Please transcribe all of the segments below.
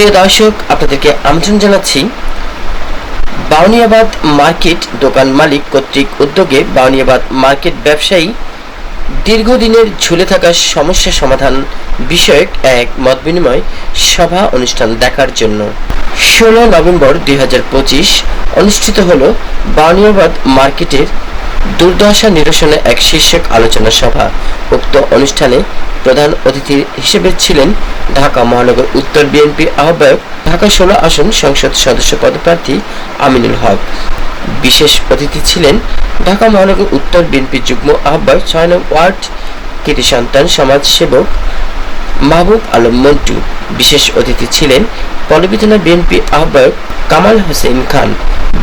প্রিয় দর্শক, আপনাদেরকে আমন্ত্রণ জানাচ্ছি। বাউনিয়াবাদ মার্কেট দোকান মালিক কর্তৃক উদ্যোগে বাউনিয়াবাদ মার্কেট ব্যবসায়ী দীর্ঘদিনের ঝুলে থাকা সমস্যা সমাধান বিষয়ক এক মত বিনিময় সভা অনুষ্ঠান দেখার জন্য ষোলো নভেম্বর দুই হাজার পঁচিশ অনুষ্ঠিত হল বাউনিয়াবাদ মার্কেটের দুর্দশা নিরসনে এক শীর্ষক আলোচনা সভা। উক্ত অনুষ্ঠানে প্রধান অতিথি হিসেবে ছিলেন ঢাকা মহানগর উত্তর বিএনপির আহ্বায়ক ঢাকা ষোলো আসন সংসদ সদস্য পদপ্রার্থী আমিনুল হক। বিশেষ অতিথি ছিলেন ঢাকা মহানগর উত্তর বিএনপির যুগ্ম আহ্বায়ক ছয় নং ওয়ার্ড কৃতি সন্তান সমাজ সেবক মাহবুব আলম মন্টু। বিশেষ অতিথি ছিলেন পল্লবী বিএনপি আহ্বায়ক কামাল হোসেন খান।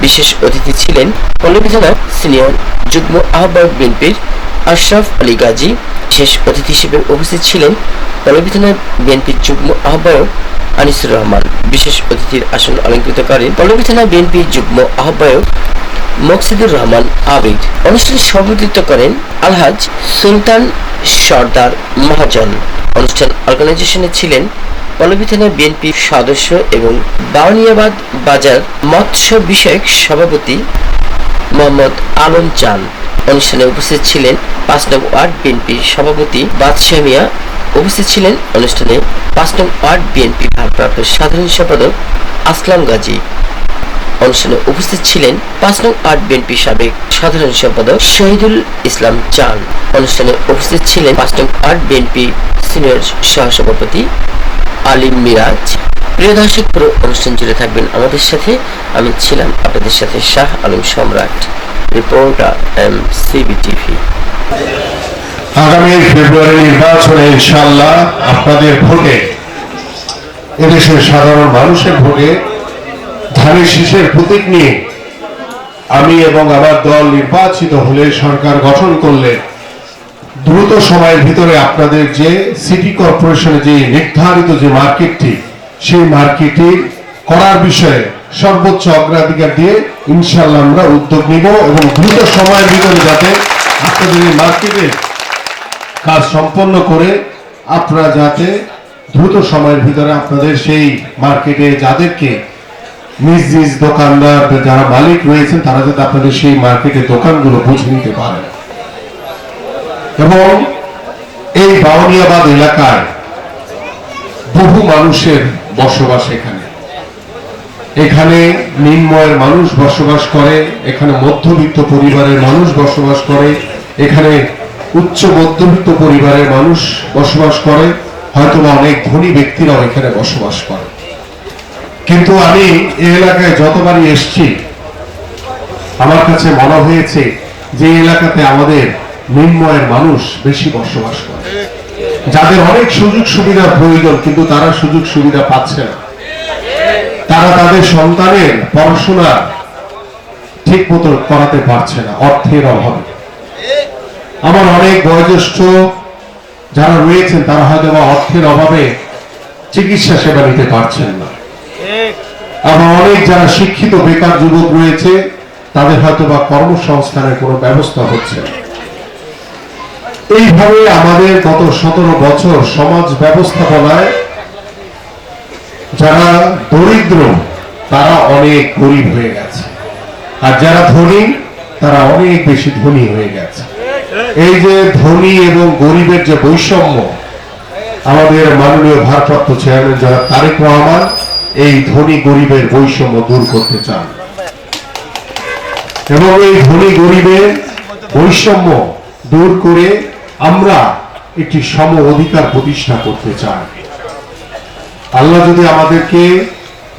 বিশেষ অতিথি ছিলেন পল্লবী সিনিয়র যুগ্ম আহ্বায়ক বিএনপির আশরাফ আলী গাজী বিশেষ অতিথি হিসেবে উপস্থিত ছিলেন পল্লবী থানা বিএনপির যুগ্ম আহ্বায়ক আনিসুর রহমান, বিশেষ অতিথির আসন অলঙ্কৃত করেন পল্লবী থানা বিএনপির যুগ্ম আহ্বায়ক মকসিদুর রহমান আবিদ। অনুষ্ঠানে সভাপতিত্ব করেন আলহাজ সুলতান সর্দার মহাজন। অনুষ্ঠান অর্গানাইজেশনে ছিলেন পল্লবী থানা বিএনপি সদস্য এবং বাউনিয়াবাদ বাজার মৎস্য বিষয়ক সভাপতি মোহাম্মদ আলম চান অনুষ্ঠানে উপস্থিত ছিলেন পাঁচ নং ওয়ার্ড বিএনপি সভাপতি বাদশাহ মিয়া। উপস্থিত ছিলেন অনুষ্ঠানে পাঁচ নং ওয়ার্ড বিএনপি ভারপ্রাপ্ত সাধারণ সম্পাদক আসলাম গাজী। অনুষ্ঠানে উপস্থিত ছিলেন পাঁচ নং আট বিএনপি সাবেক সাধারণ সম্পাদক শহীদুল ইসলাম চান অনুষ্ঠানে উপস্থিত ছিলেন পাঁচ নং আট বিএনপি সিনিয়র সহসভাপতি আলিম মিরাজ। প্রিয় দর্শক, পুরো অনুষ্ঠান জুড়ে থাকবেন আমাদের সাথে। আমি ছিলাম আপনাদের সাথে শাহ আলম সম্রাট। রিপোর্টার এম সিবি টিভি আগামী ফেব্রুয়ারি নির্বাচনে ইনশাল্লাহ আপনাদের ভোটে, এদেশের সাধারণ মানুষের ভোটে ধানের শীষের প্রতীক নিয়ে আমি এবং আমার দল নির্বাচিত হলে সরকার গঠন করলে দ্রুত সময়ের ভিতরে আপনাদের যে সিটি কর্পোরেশনে যে নির্ধারিত যে মার্কেটটি সেই মার্কেটটি করার বিষয়ে সর্বোচ্চ অগ্রাধিকার দিয়ে ইনশাল্লাহ আমরা উদ্যোগ নিব এবং দ্রুত সময়ের ভিতরে যাতে আপনাদের এই মার্কেটের কাজ সম্পন্ন করে আপনারা যাতে দ্রুত সময়ের ভিতরে আপনাদের সেই মার্কেটে যাদেরকে নিজ নিজ দোকানদার যারা মালিক রয়েছেন, তারা যাতে আপনাদের সেই মার্কেটে দোকানগুলো বুঝে নিতে পারেন এবং এই বাউনিয়াবাদ এলাকায় বহু মানুষের বসবাস এখানে। এখানে নিম্নয়ের মানুষ বসবাস করে, এখানে মধ্যবিত্ত পরিবারের মানুষ বসবাস করে, এখানে উচ্চ মধ্যবিত্ত পরিবারের মানুষ বসবাস করে, হয়তোবা অনেক ধনী ব্যক্তিরাও এখানে বসবাস করে। কিন্তু আমি এই এলাকায় যতবারই এসছি, আমার কাছে মনে হয়েছে যে এলাকাতে আমাদের নিম্নয়ের মানুষ বেশি বসবাস করে। যাদের অনেক সুযোগ সুবিধার প্রয়োজন, কিন্তু তারা সুযোগ সুবিধা পাচ্ছে না। তারা তাদের সন্তানের পড়াশোনা ঠিক মতো করাতে পারছে না, অর্থের অভাবে। আমার অনেক বয়োজ্যেষ্ঠ যারা রয়েছেন, তারা হয়তো বা অর্থের অভাবে চিকিৎসা সেবা নিতে পারছেন না। আবার অনেক যারা শিক্ষিত বেকার যুবক রয়েছে, তাদের হয়তো বা কর্মসংস্থানের কোনো ব্যবস্থা হচ্ছে না। এইভাবে আমাদের গত সতেরো বছর সমাজ ব্যবস্থাপনায় যারা দরিদ্র, তারা অনেক গরিব হয়ে গেছে। আর যারা ধনী, তারা অনেক বেশি ধনী হয়ে গেছে। এই যে ধনী এবং গরিবের যে বৈষম্য, আমাদের মাননীয় ভারপ্রাপ্ত চেয়ারম্যান যারা তারেক রহমান এই ধনী গরিবের বৈষম্য দূর করতে চান। এবং এই ধনী গরিবের বৈষম্য দূর করে আমরা একটি সম অধিকার প্রতিষ্ঠা করতে চাই। আল্লাহ যদি আমাদেরকে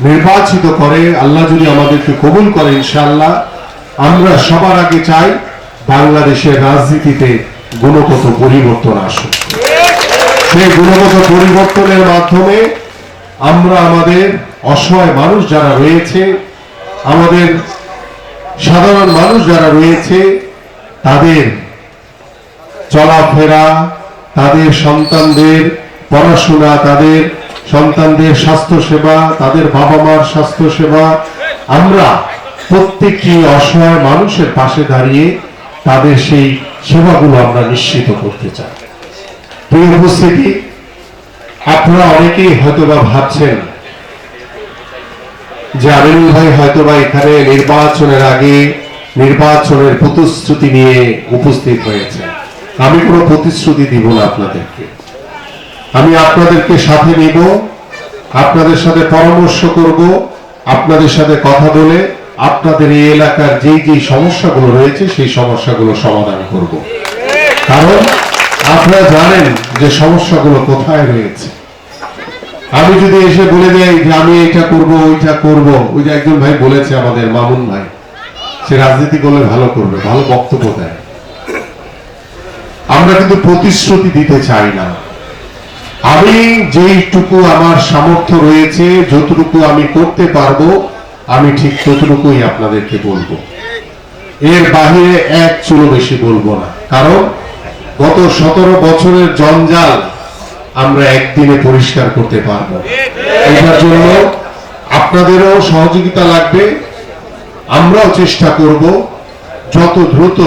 নির্বাচিত করে, আল্লাহ যদি আমাদেরকে কবুল করে, ইনশাআল্লাহ, আমরা সবার আগে চাই বাংলাদেশের রাজনীতিতে গুণগত পরিবর্তন আসুক। সেই গুণগত পরিবর্তনের মাধ্যমে আমরা আমাদের অসহায় মানুষ যারা রয়েছে, আমাদের সাধারণ মানুষ যারা রয়েছে, তাদের চলাফেরা তাদের সন্তানদের পড়াশোনা, তাদের সন্তানদের স্বাস্থ্য সেবা তাদের বাবা মার স্বাস্থ্য সেবা আমরা প্রত্যেকটি অসহায় মানুষের পাশে দাঁড়িয়ে তাদের সেই সেবাগুলো আমরা নিশ্চিত করতে চাই। প্রিয় উপস্থিতি, আপনারা অনেকেই হয়তো বা ভাবছেন যে আমিনুল ভাই হয়তো বা এখানে নির্বাচনের আগে নির্বাচনের প্রতিশ্রুতি নিয়ে উপস্থিত হয়েছে আমি কোনো প্রতিশ্রুতি দিব না আপনাদেরকে। আমি আপনাদেরকে সাথে নিব, আপনাদের সাথে পরামর্শ করব, আপনাদের সাথে কথা বলে আপনাদের এই এলাকার যেই যেই সমস্যাগুলো রয়েছে সেই সমস্যাগুলো সমাধান করব। কারণ আপনারা জানেন যে সমস্যাগুলো কোথায় রয়েছে। আমি যদি এসে বলে দেই যে আমি এটা করব, ওইটা করব, ওই যে একজন ভাই বলেছে আমাদের, মামুন ভাই, সে রাজনীতি করলে ভালো করবে, ভালো বক্তব্য দেয়। আমরা কিন্তু প্রতিশ্রুতি দিতে চাই না। আমি যেইটুকু আমার সামর্থ্য রয়েছে, যতটুকু আমি করতে পারব, আমি ঠিক ততটুকুই আপনাদেরকে বলব। এর বাহিরে এক চুলো বেশি বলব না। কারণ গত সতেরো বছরের জঞ্জাল আমরা একদিনে পরিষ্কার করতে পারব। এটার জন্য আপনাদেরও সহযোগিতা লাগবে, আমরাও চেষ্টা করব, যত দ্রুত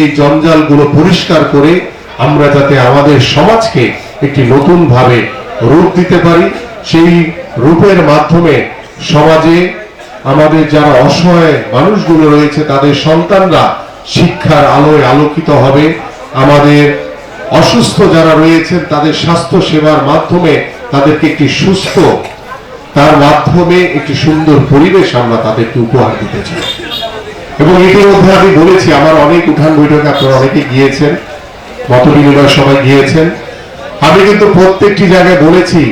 এই জঞ্জালগুলো পরিষ্কার করে আমরা যাতে আমাদের সমাজকে একটি নতুন ভাবে রূপ দিতে পারি, সেই রূপের মাধ্যমে সমাজে আমাদের যারা অসহায় মানুষগুলো রয়েছে, তাদের সন্তানরা শিক্ষার আলোয় আলোকিত হবে। আমাদের অসুস্থ যারা রয়েছেন, তাদের স্বাস্থ্য সেবার মাধ্যমে তাদেরকে একটি সুস্থ, তার মাধ্যমে একটি সুন্দর পরিবেশ আমরা তাদেরকে উপহার দিতে চাই। এবং ইতিমধ্যে আমি বলেছি, আমার অনেক উঠান বৈঠকে আপনারা অনেকে গিয়েছেন, মত বিনিময় সবাই গিয়েছেন। আমি কিন্তু প্রত্যেকটি জায়গায় বলেছি,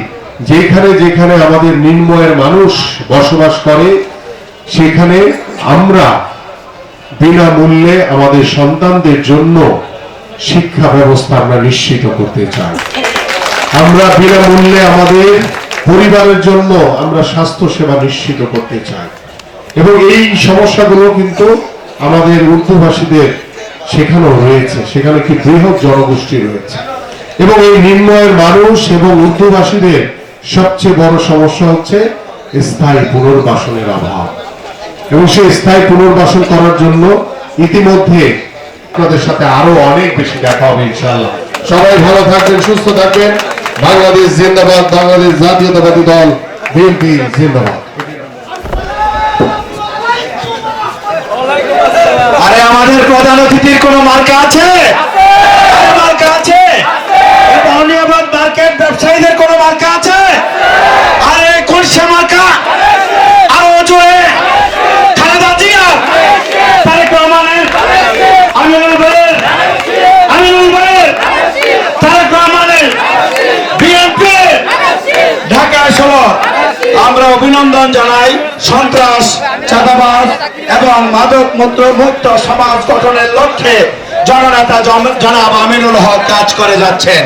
যেখানে যেখানে আমাদের নির্ময়ের মানুষ বসবাস করে, সেখানে আমরা বিনামূল্যে আমাদের সন্তানদের জন্য শিক্ষা ব্যবস্থা আমরা নিশ্চিত করতে চাই। আমরা বিনামূল্যে আমাদের পরিবারের জন্য আমরা স্বাস্থ্য সেবা নিশ্চিত করতে চাই। এবং এই সমস্যাগুলো কিন্তু আমাদের উর্দুভাষীদের সেখানেও রয়েছে। সেখানে একটি বৃহৎ জনগোষ্ঠী রয়েছে। এবং এই নির্ণয়ের মানুষ এবং উর্দুভাষীদের সবচেয়ে বড় সমস্যা হচ্ছে স্থায়ী পুনর্বাসনের অভাব। এবং সেই স্থায়ী পুনর্বাসন করার জন্য ইতিমধ্যে আপনাদের সাথে আরও অনেক বেশি দেখা হবে, ইনশাআল্লাহ। সবাই ভালো থাকবেন, সুস্থ থাকবেন। বাংলাদেশ জিন্দাবাদ, বাংলাদেশ জাতীয়তাবাদী দল, বিএনপি জিন্দাবাদ। আরে আমাদের প্রধান অতিথির কোন মার্কা আছে? মার্কা আছে। বাউনিয়াবাদ মার্কেট ব্যবসায়ীদের কোন মার্কা আছে? আরে কুরসা মার্কা। আরও জোরে। খালেদা জিয়া। তারেক রহমানের। আমিনুল ভাইয়ের আমিনুল ভাইয়ের তারেক রহমানের। বিএনপি। ঢাকা শহর আমরা অভিনন্দন জানাই। সন্ত্রাস চাঁদাবাজ এবং মাদক মুক্ত মুক্ত সমাজ গঠনের লক্ষ্যে জননেতা জনাব আমিনুল হক কাজ করে যাচ্ছেন।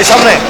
aí, sabe, né?